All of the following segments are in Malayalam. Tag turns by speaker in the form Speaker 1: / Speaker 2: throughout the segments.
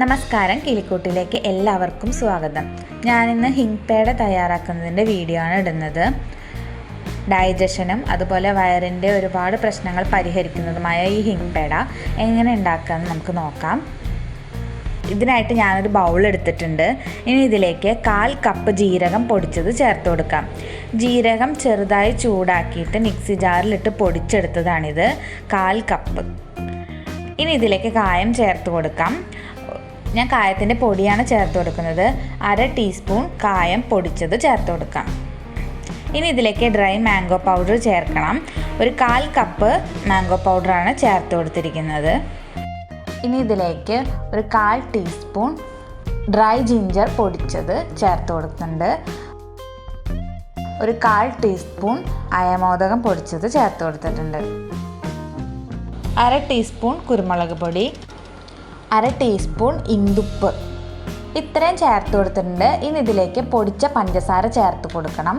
Speaker 1: നമസ്കാരം കിളിക്കൂട്ടിലേക്ക് എല്ലാവർക്കും സ്വാഗതം. ഞാനിന്ന് ഹിങ് പേട തയ്യാറാക്കുന്നതിന്റെ വീഡിയോ ആണ് ഇടുന്നത്. ഡൈജഷനും അതുപോലെ വയറിന്റെ ഒരുപാട് പ്രശ്നങ്ങൾ പരിഹരിക്കുന്നതുമായ ഈ ഹിങ് പേട എങ്ങനെ ഉണ്ടാക്കാമെന്ന് നമുക്ക് നോക്കാം. ഇതിനായിട്ട് ഞാനൊരു ബൗൾ എടുത്തിട്ടുണ്ട്. ഇനി ഇതിലേക്ക് കാൽ കപ്പ് ജീരകം പൊടിച്ചത് ചേർത്ത് കൊടുക്കാം. ജീരകം ചെറുതായി ചൂടാക്കിയിട്ട് മിക്സി ജാറിലിട്ട് പൊടിച്ചെടുത്തതാണിത്. കാൽ കപ്പ്. ഇനി ഇതിലേക്ക് കായം ചേർത്ത് കൊടുക്കാം. ഞാൻ കായത്തിന്റെ പൊടിയാണ് ചേർത്ത് കൊടുക്കുന്നത്. അര ടീസ്പൂൺ കായം പൊടിച്ചത് ചേർത്ത് കൊടുക്കാം. ഇനി ഇതിലേക്ക് ഡ്രൈ മാംഗോ പൗഡർ ചേർക്കണം. ഒരു കാൽ കപ്പ് മാംഗോ പൗഡറാണ് ചേർത്ത് കൊടുത്തിരിക്കുന്നത്. ഇനി ഇതിലേക്ക് ഒരു കാൽ ടീസ്പൂൺ ഡ്രൈ ജിഞ്ചർ പൊടിച്ചത് ചേർത്ത് കൊടുക്കുന്നുണ്ട്. ഒരു കാൽ ടീസ്പൂൺ അയമോദകം പൊടിച്ചത് ചേർത്ത് കൊടുത്തിട്ടുണ്ട്. അര ടീസ്പൂൺ കുരുമുളക് പൊടി. അര ടീസ്പൂൺ ഇന്ദുപ്പ്. ഇത്രയും ചേർത്ത് കൊടുത്തിട്ടുണ്ട്. ഇനി ഇതിലേക്ക് പൊടിച്ച പഞ്ചസാര ചേർത്ത് കൊടുക്കണം.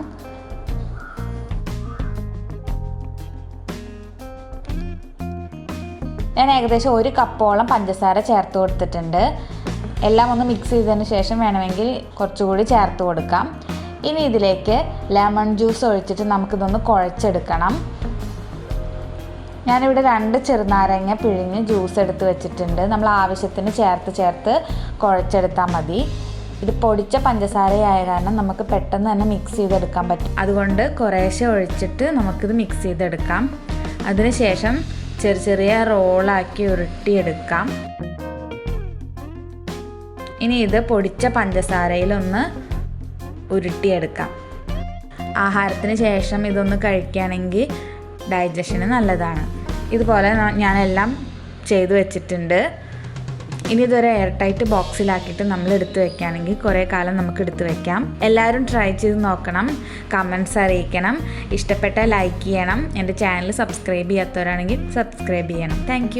Speaker 1: ഞാൻ ഏകദേശം ഒരു കപ്പോളം പഞ്ചസാര ചേർത്ത് കൊടുത്തിട്ടുണ്ട്. എല്ലാം ഒന്ന് മിക്സ് ചെയ്തതിന് ശേഷം വേണമെങ്കിൽ കുറച്ചുകൂടി ചേർത്ത് കൊടുക്കാം. ഇനി ഇതിലേക്ക് ലെമൺ ജ്യൂസ് ഒഴിച്ചിട്ട് നമുക്കിതൊന്ന് കുഴച്ചെടുക്കണം. ഞാനിവിടെ രണ്ട് ചെറുനാരങ്ങ പിഴിഞ്ഞ് ജ്യൂസ് എടുത്ത് വെച്ചിട്ടുണ്ട്. നമ്മൾ ആവശ്യത്തിന് ചേർത്ത് ചേർത്ത് കുഴച്ചെടുത്താൽ മതി. ഇത് പൊടിച്ച പഞ്ചസാരയായ കാരണം നമുക്ക് പെട്ടെന്ന് തന്നെ മിക്സ് ചെയ്തെടുക്കാൻ പറ്റും. അതുകൊണ്ട് കുറേശ്ശെ ഒഴിച്ചിട്ട് നമുക്കിത് മിക്സ് ചെയ്തെടുക്കാം. അതിനുശേഷം ചെറിയ ചെറിയ റോളാക്കി ഉരുട്ടിയെടുക്കാം. ഇനി ഇത് പൊടിച്ച പഞ്ചസാരയിലൊന്ന് ഉരുട്ടിയെടുക്കാം. ആഹാരത്തിന് ശേഷം ഇതൊന്ന് കഴിക്കുകയാണെങ്കിൽ ഡൈജഷന് നല്ലതാണ്. ഇതുപോലെ ഞാനെല്ലാം ചെയ്തു വെച്ചിട്ടുണ്ട്. ഇനി ഇതൊരു എയർ ടൈറ്റ് ബോക്സിലാക്കിയിട്ട് നമ്മൾ എടുത്തു വെക്കുകയാണെങ്കിൽ കുറേ കാലം നമുക്ക് എടുത്തു വെക്കാം. എല്ലാവരും ട്രൈ ചെയ്ത് നോക്കണം. കമൻസ് അറിയിക്കണം. ഇഷ്ടപ്പെട്ട ലൈക്ക് ചെയ്യണം. എന്റെ ചാനൽ സബ്സ്ക്രൈബ് ചെയ്യാത്തവരാണെങ്കിൽ സബ്സ്ക്രൈബ് ചെയ്യണം. താങ്ക്